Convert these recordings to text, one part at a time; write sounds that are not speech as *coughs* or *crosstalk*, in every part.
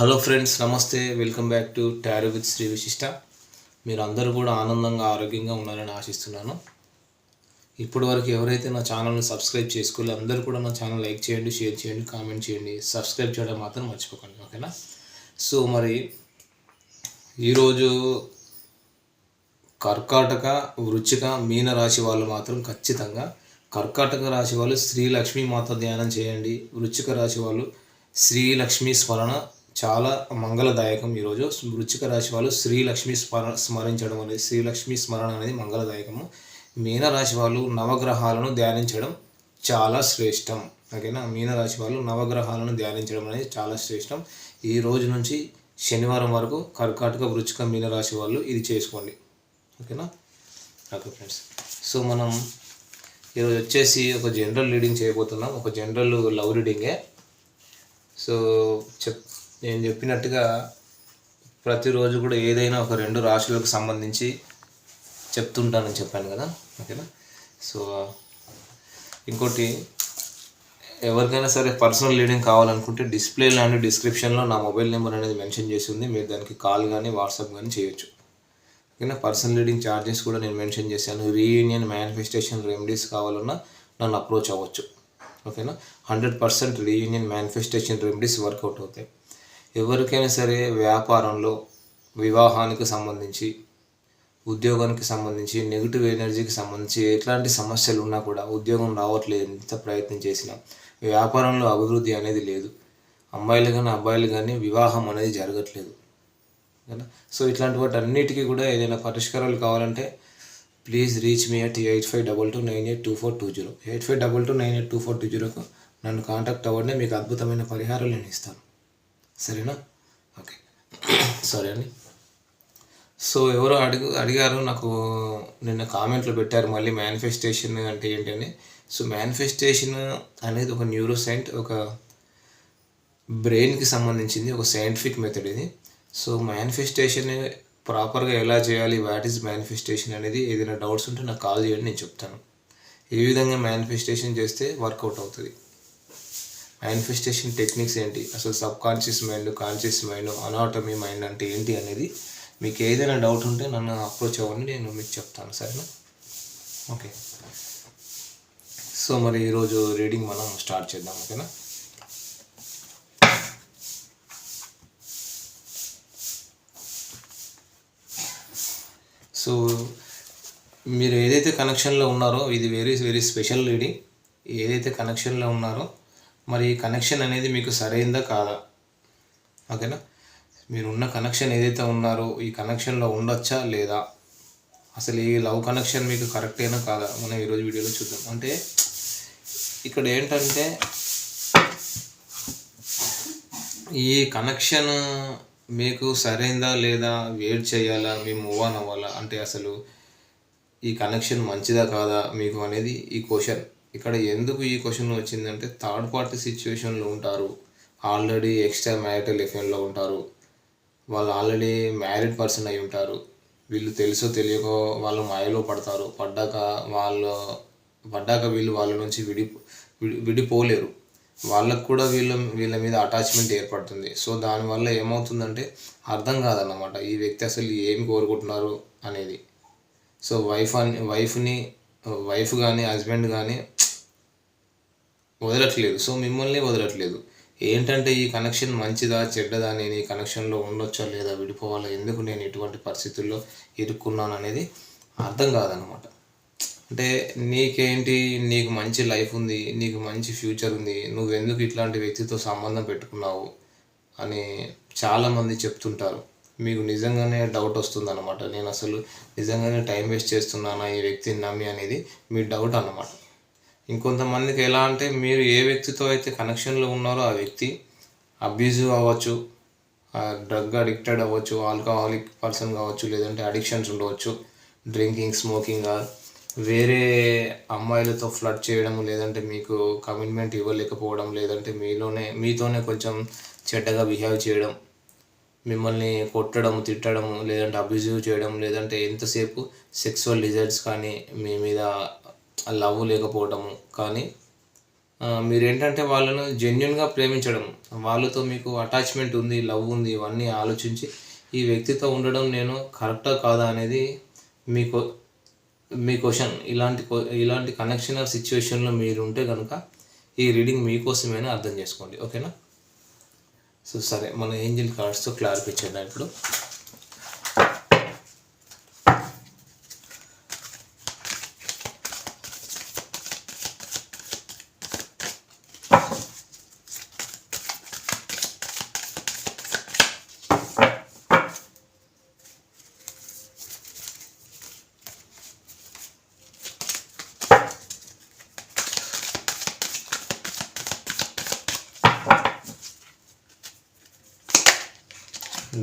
Hello friends నమస్తే. Welcome back to tarot with Shri Vishishta మీరు అందరూ కూడా ఆనందంగా ఆరోగ్యంగా ఉన్నారని ఆశిస్తున్నాను. ఇప్పటి వరకు ఎవరైతే నా ఛానల్ని సబ్స్క్రైబ్ చేసుకోలే అందరూ కూడా నా ఛానల్ లైక్ చేయండి షేర్ చేయండి కామెంట్ చేయండి. సబ్స్క్రైబ్ చేయడం మాత్రం మర్చిపోకండి ఓకేనా? సో మరి ఈరోజు కర్కాటక వృచ్చిక మీన రాశి వాళ్ళు మాత్రం ఖచ్చితంగా కర్కాటక రాశి వాళ్ళు శ్రీలక్ష్మీ మాత ధ్యానం చేయండి. వృచ్చిక రాశి వాళ్ళు శ్రీలక్ష్మీ స్మరణ చాలా మంగళదాయకం ఈరోజు. వృచ్చిక రాశి వాళ్ళు శ్రీలక్ష్మి స్మరణ స్మర స్మరించడం అనేది శ్రీలక్ష్మి స్మరణ అనేది మంగళదాయకము. మీనరాశి వాళ్ళు నవగ్రహాలను ధ్యానించడం చాలా శ్రేష్టం. ఓకేనా? మీనరాశి వాళ్ళు నవగ్రహాలను ధ్యానించడం అనేది చాలా శ్రేష్టం. ఈ రోజు నుంచి శనివారం వరకు కర్కాటక వృచ్చిక మీనరాశి వాళ్ళు ఇది చేసుకోండి. ఓకేనా? Okay friends. సో మనం ఈరోజు వచ్చేసి ఒక జనరల్ రీడింగ్ చేయబోతున్నాం. ఒక జనరల్ లవ్ రీడింగే. సో చెప్ నేను చెప్పినట్టుగా ప్రతిరోజు కూడా ఏదైనా ఒక రెండు రాశులకు సంబంధించి చెప్తుంటానని చెప్పాను కదా ఓకేనా? సో ఇంకోటి ఎవరికైనా సరే పర్సనల్ రీడింగ్ కావాలనుకుంటే డిస్ప్లే ల్యాండ్ డిస్క్రిప్షన్లో నా మొబైల్ నెంబర్ అనేది మెన్షన్ చేసి ఉంది. మీరు దానికి కాల్ కానీ వాట్సాప్ కానీ చేయొచ్చు. ఓకేనా? పర్సనల్ రీడింగ్ ఛార్జెస్ కూడా నేను మెన్షన్ చేశాను. రీయూనియన్ మేనిఫెస్టేషన్ రెమెడీస్ కావాలన్నా నన్ను అప్రోచ్ అవ్వచ్చు. ఓకేనా? Hundred percent reunion manifestation remedies workout అవుతాయి. ఎవరికైనా సరే వ్యాపారంలో వివాహానికి సంబంధించి ఉద్యోగానికి సంబంధించి నెగిటివ్ ఎనర్జీకి సంబంధించి ఎట్లాంటి సమస్యలు ఉన్నా కూడా ఉద్యోగం రావట్లేదు ఎంత ప్రయత్నం చేసినా. వ్యాపారంలో అభివృద్ధి అనేది లేదు. అమ్మాయిలు కానీ అబ్బాయిలు కానీ వివాహం అనేది జరగట్లేదు. కదా? సో ఇట్లాంటి వాటి అన్నిటికీ కూడా ఏదైనా పరిష్కారాలు కావాలంటే please reach me at eight five double two nine eight two four two zero eight five double two nine eight two four two జీరోకు నన్ను కాంటాక్ట్ అవ్వండి. మీకు అద్భుతమైన పరిహారాలు నేను ఇస్తాను. సరేనా? ఓకే. సారీ అండి. సో ఎవరో అడుగు అడిగారు నాకు నిన్న కామెంట్లో పెట్టారు మళ్ళీ మేనిఫెస్టేషన్ అంటే ఏంటని సో మేనిఫెస్టేషన్ అనేది ఒక న్యూరో సైంట్ ఒక బ్రెయిన్కి సంబంధించింది ఒక సైంటిఫిక్ మెథడ్ ఇది. సో మేనిఫెస్టేషన్ ప్రాపర్గా ఎలా చేయాలి వాట్ ఈజ్ మేనిఫెస్టేషన్ అనేది ఏదైనా డౌట్స్ ఉంటే నాకు కాల్ చేయండి నేను చెప్తాను. ఏ విధంగా మేనిఫెస్టేషన్ చేస్తే వర్కౌట్ అవుతుంది? మేనిఫెస్టేషన్ టెక్నిక్స్ ఏంటి? అసలు subconscious mind conscious mind anatomy mind అంటే ఏంటి అనేది మీకు ఏదైనా డౌట్ ఉంటే నన్ను అప్రోచ్ అవ్వండి నేను మీకు చెప్తాను సరేనా? ఓకే. సో మరి ఈరోజు రీడింగ్ మనం స్టార్ట్ చేద్దాం ఓకేనా? సో మీరు ఏదైతే కనెక్షన్లో ఉన్నారో ఇది వెరీ వెరీ స్పెషల్ రీడింగ్ ఏదైతే కనెక్షన్లో ఉన్నారో మరి ఈ కనెక్షన్ అనేది మీకు సరైందా కాదా? ఓకేనా? మీరు ఉన్న కనెక్షన్ ఏదైతే ఉన్నారో ఈ కనెక్షన్లో ఉండొచ్చా లేదా? అసలు ఈ లవ్ కనెక్షన్ మీకు కరెక్టేనా కాదా? మనం ఈరోజు వీడియోలో చూద్దాం. అంటే ఇక్కడ ఏంటంటే ఈ కనెక్షన్ మీకు సరైందా లేదా? వెయిట్ చేయాలా? మేము మూవ్ ఆన్ అవ్వాలా? అంటే అసలు ఈ కనెక్షన్ మంచిదా కాదా? మీకు అనేది ఈ క్వశ్చన్ ఇక్కడ ఎందుకు ఈ క్వశ్చన్ వచ్చిందంటే థర్డ్ పార్టీ సిచ్యువేషన్లో ఉంటారు. ఆల్రెడీ ఎక్స్ట్రా మ్యారిటల్ ఎఫెన్లో ఉంటారు. వాళ్ళు ఆల్రెడీ మ్యారీడ్ పర్సన్ అయి ఉంటారు. వీళ్ళు తెలుసో తెలియకో వాళ్ళు మాయలో పడతారు. పడ్డాక వాళ్ళు పడ్డాక వీళ్ళు వాళ్ళ నుంచి విడి- విడిపోలేరు. వాళ్ళకు కూడా వీళ్ళ వీళ్ళ మీద అటాచ్మెంట్ ఏర్పడుతుంది. సో దానివల్ల ఏమవుతుందంటే అర్థం కాదన్నమాట. ఈ వ్యక్తి అసలు ఏం కోరుకుంటున్నారు అనేది. సో వైఫ్ అని వైఫ్ని వైఫ్ కానీ హస్బెండ్ కానీ వదలట్లేదు. సో మిమ్మల్ని వదలట్లేదు. ఏంటంటే ఈ కనెక్షన్ మంచిదా చెడ్డదా నేను ఈ కనెక్షన్లో ఉండొచ్చా లేదా విడిపోవాలా? ఎందుకు నేను ఇటువంటి పరిస్థితుల్లో ఇరుక్కున్నాను అనేది అర్థం కాదనమాట. అంటే నీకేంటి? నీకు మంచి లైఫ్ ఉంది నీకు మంచి ఫ్యూచర్ ఉంది నువ్వు ఎందుకు ఇట్లాంటి వ్యక్తితో సంబంధం పెట్టుకున్నావు అని చాలామంది చెప్తుంటారు. మీకు నిజంగానే డౌట్ వస్తుంది అనమాట నేను అసలు నిజంగానే టైం వేస్ట్ చేస్తున్నానా ఈ వ్యక్తిని నమ్మి అనేది మీ డౌట్ అన్నమాట. ఇంకొంతమందికి ఎలా అంటే మీరు ఏ వ్యక్తితో అయితే కనెక్షన్లో ఉన్నారో ఆ వ్యక్తి అబ్యూజివ్ అవ్వచ్చు డ్రగ్ అడిక్టెడ్ అవ్వచ్చు ఆల్కహాలిక్ పర్సన్ కావచ్చు లేదంటే అడిక్షన్స్ ఉండవచ్చు డ్రింకింగ్ స్మోకింగ్ వేరే అమ్మాయిలతో ఫ్లడ్ చేయడం లేదంటే మీకు కమిట్మెంట్ ఇవ్వలేకపోవడం లేదంటే మీలోనే మీతోనే కొంచెం చెడ్డగా బిహేవ్ చేయడం మిమ్మల్ని కొట్టడం తిట్టడం లేదంటే అబ్యూజివ్ చేయడం లేదంటే ఎంతసేపు సెక్సువల్ డిజైర్స్ కానీ మీ మీద లవ్ లేకపోవడము కానీ మీరేంటంటే వాళ్ళను జెన్యున్గా ప్రేమించడం. వాళ్ళతో మీకు అటాచ్మెంట్ ఉంది లవ్ ఉంది ఇవన్నీ ఆలోచించి ఈ వ్యక్తితో ఉండడం నేను కరెక్టా కాదా అనేది మీకు మీ క్వశ్చన్ ఇలాంటి ఇలాంటి కనెక్షన్ ఆర్ సిచ్యువేషన్లో మీరు ఉంటే కనుక ఈ రీడింగ్ మీకోసమేనా అర్థం చేసుకోండి. ఓకేనా? సో సరే మన ఏంజిల్ కార్డ్స్తో క్లారిఫై చేద్దాం ఇప్పుడు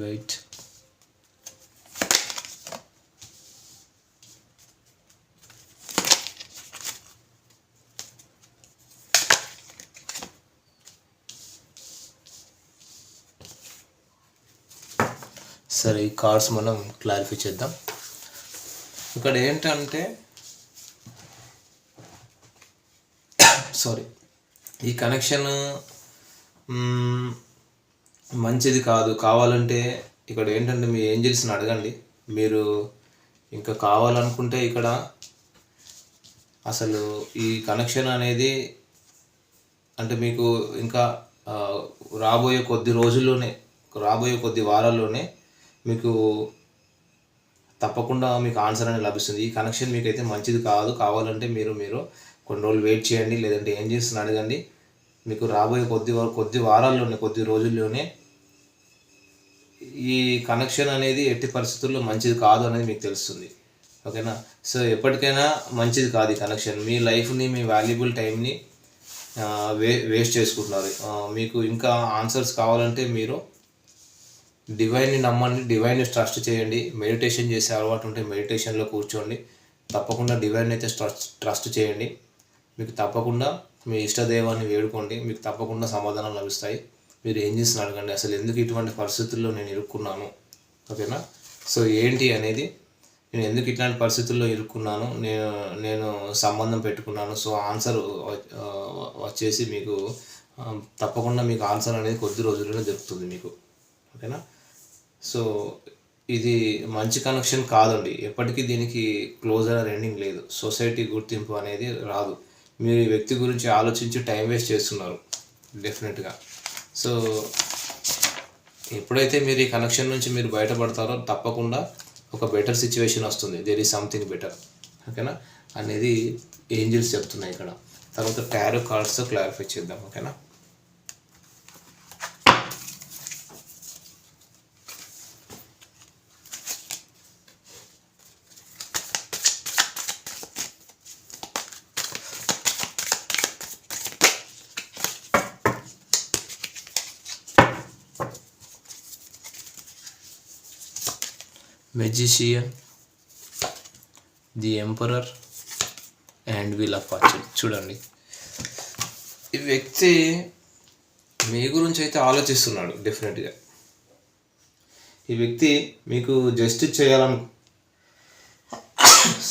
వెయిట్ సరే ఈ కార్డ్స్ మనం క్లారిఫై చేద్దాం. ఇక్కడ ఏంటంటే *coughs* సారీ ఈ కనెక్షన్ మంచిది కాదు. కావాలంటే ఇక్కడ ఏంటంటే మీ ఏంజిల్స్ని అడగండి. మీరు ఇంకా కావాలనుకుంటే ఇక్కడ అసలు ఈ కనెక్షన్ అనేది అంటే మీకు ఇంకా రాబోయే కొద్ది రోజుల్లోనే రాబోయే కొద్ది వారాల్లోనే మీకు తప్పకుండా మీకు ఆన్సర్ అనేది లభిస్తుంది. ఈ కనెక్షన్ మీకైతే మంచిది కాదు. కావాలంటే మీరు మీరు కొన్ని రోజులు వెయిట్ చేయండి. లేదంటే ఏం చేస్తున్నా అడగండి. మీకు రాబోయే కొద్ది కొద్ది వారాల్లోనే కొద్ది రోజుల్లోనే ఈ కనెక్షన్ అనేది ఎట్టి పరిస్థితుల్లో మంచిది కాదు అనేది మీకు తెలుస్తుంది. ఓకేనా? సో ఎప్పటికైనా మంచిది కాదు ఈ కనెక్షన్ మీ లైఫ్ని మీ వాల్యుబుల్ టైంని వే వేస్ట్ చేసుకుంటున్నారు. మీకు ఇంకా ఆన్సర్స్ కావాలంటే మీరు డివైన్ని నమ్మండి డివైన్ని ట్రస్ట్ చేయండి. మెడిటేషన్ చేసే అలవాటు ఉంటే మెడిటేషన్లో కూర్చోండి. తప్పకుండా డివైన్ అయితే ట్రస్ట్ ట్రస్ట్ చేయండి. మీకు తప్పకుండా మీ ఇష్టదైవాన్ని వేడుకోండి. మీకు తప్పకుండా సమాధానం లభిస్తాయి. మీరు ఏం చేసిన అడగండి. అసలు ఎందుకు ఇటువంటి పరిస్థితుల్లో నేను ఇరుక్కున్నాను? ఓకేనా? సో ఏంటి అనేది నేను ఎందుకు ఇట్లాంటి పరిస్థితుల్లో ఇరుక్కున్నాను? నేను నేను సంబంధం పెట్టుకున్నాను. సో ఆన్సర్ వచ్చేసి మీకు తప్పకుండా మీకు ఆన్సర్ అనేది కొద్ది రోజుల్లోనే దొరుకుతుంది మీకు. ఓకేనా? సో ఇది మంచి కనెక్షన్ కాదండి. ఎప్పటికీ దీనికి క్లోజ్ అయిన ఎండింగ్ లేదు. సొసైటీ గుర్తింపు అనేది రాదు. మీరు ఈ వ్యక్తి గురించి ఆలోచించి టైం వేస్ట్ చేస్తున్నారు. డెఫినెట్గా. సో ఎప్పుడైతే మీరు ఈ కనెక్షన్ నుంచి మీరు బయటపడతారో తప్పకుండా ఒక బెటర్ సిచ్యువేషన్ వస్తుంది. దేర్ ఈజ్ సంథింగ్ బెటర్ ఓకేనా అనేది ఏంజిల్స్ చెప్తున్నాయి ఇక్కడ. తర్వాత టారో కార్డ్స్తో క్లారిఫై చేద్దాం. ఓకేనా magician the emperor and wheel of fortune చూడండి. ఈ వ్యక్తి మీ గురించి అయితే ఆలోచిస్తున్నాడు డెఫినెట్గా ఈ వ్యక్తి మీకు జస్టిస్ చేయాలను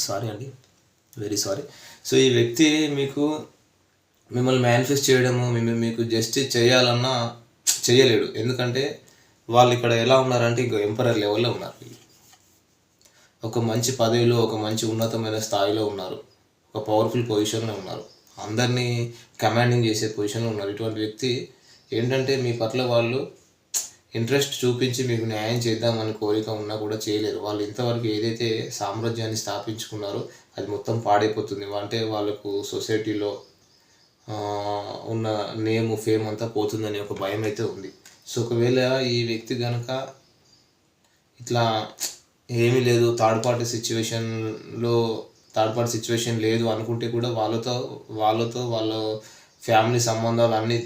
సారీ అండి. వెరీ సారీ సో ఈ వ్యక్తి మీకు మిమ్మల్ని మేనిఫెస్ట్ చేయడము మిమ్మల్ని మీకు జస్టిస్ చేయాలన్నా చేయలేడు. ఎందుకంటే వాళ్ళు ఇక్కడ ఎలా ఉన్నారంటే ఇంకో ఎంపరర్ లెవెల్లో ఉన్నారు. ఒక మంచి పదవిలో ఒక మంచి ఉన్నతమైన స్థాయిలో ఉన్నారు. ఒక పవర్ఫుల్ పొజిషన్లో ఉన్నారు. అందరినీ కమాండింగ్ చేసే పొజిషన్లో ఉన్నారు. ఇటువంటి వ్యక్తి ఏంటంటే మీ పట్ల వాళ్ళు ఇంట్రెస్ట్ చూపించి మీకు న్యాయం చేద్దామని కోరిక ఉన్నా కూడా చేయలేరు వాళ్ళు ఇంతవరకు ఏదైతే సామ్రాజ్యాన్ని స్థాపించుకున్నారో అది మొత్తం పాడైపోతుంది. అంటే వాళ్ళకు సొసైటీలో ఉన్న నేమ్ ఫేమ్ అంతా పోతుందని ఒక భయం అయితే ఉంది. సో ఒకవేళ ఈ వ్యక్తి కనుక ఇట్లా ఏమీ లేదు. థర్డ్ పార్టీ సిచ్యువేషన్లో థర్డ్ పార్టీ సిచ్యువేషన్ లేదు అనుకుంటే కూడా వాళ్ళతో వాళ్ళతో వాళ్ళ ఫ్యామిలీ సంబంధాలు అన్నీ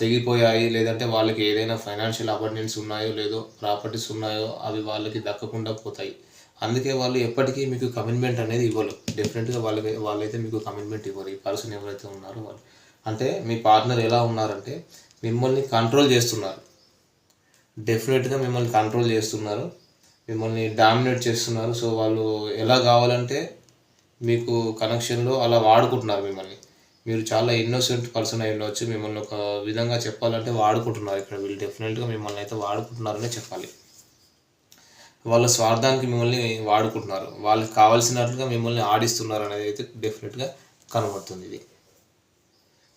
తెగిపోయాయి. లేదంటే వాళ్ళకి ఏదైనా ఫైనాన్షియల్ అబండెన్స్ ఉన్నాయో లేదో ప్రాపర్టీస్ ఉన్నాయో అవి వాళ్ళకి దక్కకుండా పోతాయి. అందుకే వాళ్ళు ఎప్పటికీ మీకు కమిట్మెంట్ అనేది ఇవ్వరు. డెఫినెట్గా వాళ్ళకి వాళ్ళైతే మీకు కమిట్మెంట్ ఇవ్వరు. ఈ పర్సన్ ఎవరైతే ఉన్నారో వాళ్ళు. అంటే మీ పార్ట్నర్ ఎలా ఉన్నారంటే మిమ్మల్ని కంట్రోల్ చేస్తున్నారు. డెఫినెట్గా మిమ్మల్ని కంట్రోల్ చేస్తున్నారు. మిమ్మల్ని డామినేట్ చేస్తున్నారు. సో వాళ్ళు ఎలా కావాలంటే మీకు కనెక్షన్లో అలా వాడుకుంటున్నారు మిమ్మల్ని. మీరు చాలా ఇన్నోసెంట్ పర్సన్ అయి ఉండవచ్చు మిమ్మల్ని ఒక విధంగా చెప్పాలంటే వాడుకుంటున్నారు ఇక్కడ. వీళ్ళు డెఫినెట్గా మిమ్మల్ని అయితే వాడుకుంటున్నారనే చెప్పాలి. వాళ్ళ స్వార్థానికి మిమ్మల్ని వాడుకుంటున్నారు. వాళ్ళకి కావాల్సినట్లుగా మిమ్మల్ని ఆడిస్తున్నారు అనేది అయితే డెఫినెట్గా కనబడుతుంది ఇది.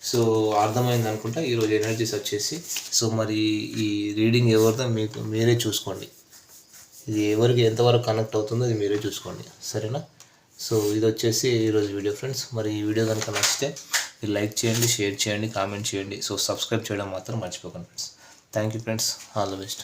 సో అర్థమైంది అనుకుంటా. ఈరోజు ఎనర్జీస్ వచ్చేసి. సో మరి ఈ రీడింగ్ ఎవరిదో మీకు మీరే చూసుకోండి. ఇది ఎవరికి ఎంతవరకు కనెక్ట్ అవుతుందో అది మీరే చూసుకోండి. సరేనా? సో ఇది వచ్చేసి ఈరోజు వీడియో ఫ్రెండ్స్. మరి ఈ వీడియో కనుక నచ్చితే మీరు లైక్ చేయండి షేర్ చేయండి కామెంట్ చేయండి. సో సబ్స్క్రైబ్ చేయడం మాత్రం మర్చిపోకండి friends. Thank you friends all the best